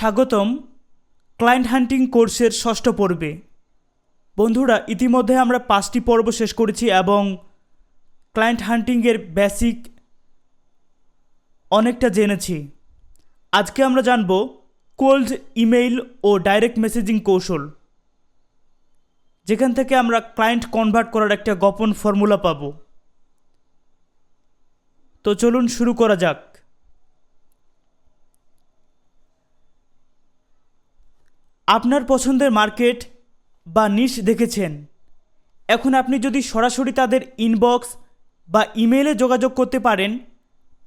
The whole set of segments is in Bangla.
স্বাগতম ক্লায়েন্ট হান্টিং কোর্সের ষষ্ঠ পর্বে। বন্ধুরা, ইতিমধ্যে আমরা পাঁচটি পর্ব শেষ করেছি এবং ক্লায়েন্ট হান্টিংয়ের বেসিক অনেকটা জেনেছি। আজকে আমরা জানব কোল্ড ইমেইল ও ডাইরেক্ট মেসেজিং কৌশল। যেখান থেকে আমরা ক্লায়েন্ট কনভার্ট করার একটা গোপন ফর্মুলা পাবো। তো চলুন শুরু করা যাক। আপনার পছন্দের মার্কেট বা নিশ দেখেছেন। এখন আপনি যদি সরাসরি তাদের ইনবক্স বা ইমেলে যোগাযোগ করতে পারেন,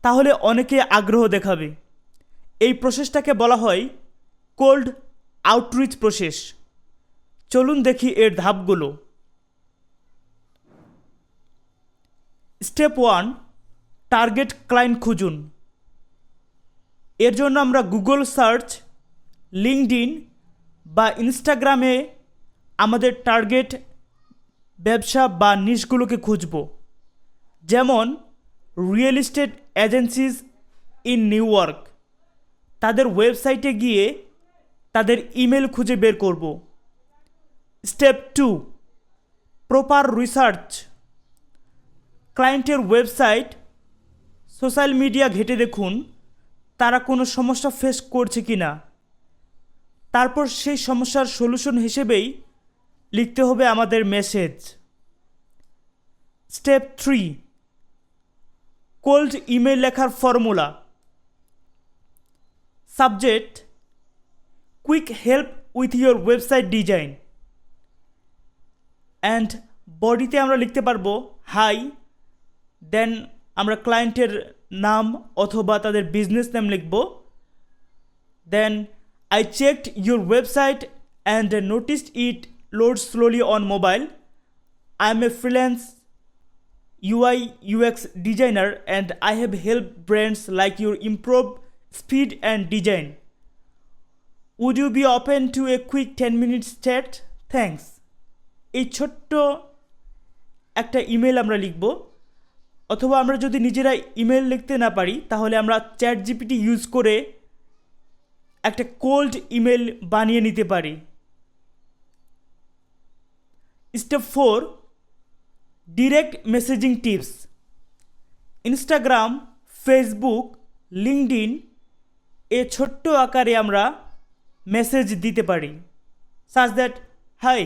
তাহলে অনেকে আগ্রহ দেখাবে। এই প্রসেসটাকে বলা হয় কোল্ড আউটরিচ প্রসেস চলুন দেখি এর ধাপগুলো। স্টেপ ওয়ান টার্গেট ক্লায়েন্ট খুঁজুন। এর জন্য আমরা গুগল সার্চ লিঙ্কডিন বা ইনস্টাগ্রামে আমাদের টার্গেট ব্যবসা বা নিশগুলোকে খুঁজব। যেমন real estate agencies in New York তাদের ওয়েবসাইটে গিয়ে তাদের ইমেল খুঁজে বের করব। স্টেপ টু প্রপার রিসার্চ ক্লায়েন্টের ওয়েবসাইট সোশ্যাল মিডিয়া ঘেটে দেখুন, তারা কোনো সমস্যা ফেস করছে কি না তারপর সেই সমস্যার সলিউশন হিসেবেই লিখতে হবে আমাদের message step three cold email লেখার formula subject quick help with your website design and বডিতে আমরা লিখতে পারব হাই দেন আমরা ক্লায়েন্টের নাম অথবা তাদের বিজনেস নেম লিখব দেন I checked your website and noticed it loads slowly on mobile. I'm a freelance UI UX designer and I have helped brands like you improve speed and design. Would you be open to a quick 10 minutes chat? Thanks. এই ছোট্ট একটা ইমেল আমরা লিখব অথবা আমরা যদি নিজেরা ইমেল লিখতে না পারি তাহলে আমরা চ্যাট জিপিটি ইউজ করে একটা কোল্ড ইমেল বানিয়ে নিতে পারি। Step four direct messaging tips Instagram Facebook LinkedIn এ ছোট্ট আকারে আমরা মেসেজ দিতে পারি। Such that hi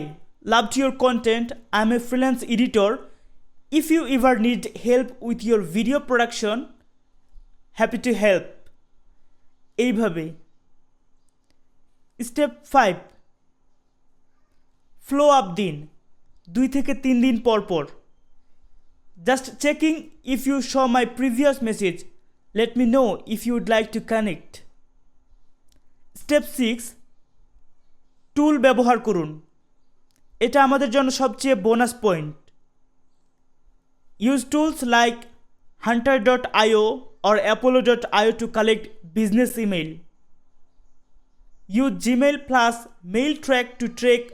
love to your content I am a freelance editor if you ever need help with your video production happy to help এইভাবে স্টেপ ফাইভ ফ্লো আপ দিন। দুই থেকে তিন দিন পর পর। Just checking if you saw my previous message let me know if you'd like to connect step six tool ব্যবহার করুন। এটা আমাদের জন্য সবচেয়ে bonus point use tools like Hunter dot IO or Apollo dot IO to collect business email Use Gmail plus Mail Track to track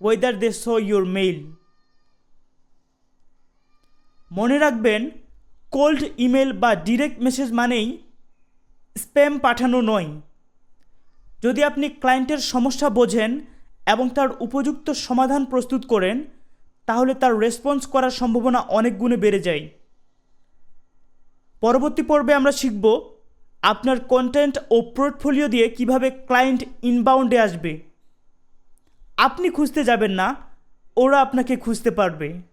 whether they saw your mail. মনে রাখবেন কোল্ড ইমেল বা ডিরেক্ট মেসেজ মানেই স্প্যাম পাঠানো নয় যদি আপনি ক্লায়েন্টের সমস্যা বোঝেন এবং তার উপযুক্ত সমাধান প্রস্তুত করেন, তাহলে তার রেসপন্স করার সম্ভাবনা অনেক গুণে বেড়ে যায় পরবর্তী পর্বে আমরা শিখব আপনার কন্টেন্ট ও পোর্টফোলিও দিয়ে কীভাবে ক্লায়েন্ট ইনবাউন্ডে আসবে। আপনি খুঁজতে যাবেন না, ওরা আপনাকে খুঁজতে পারবে।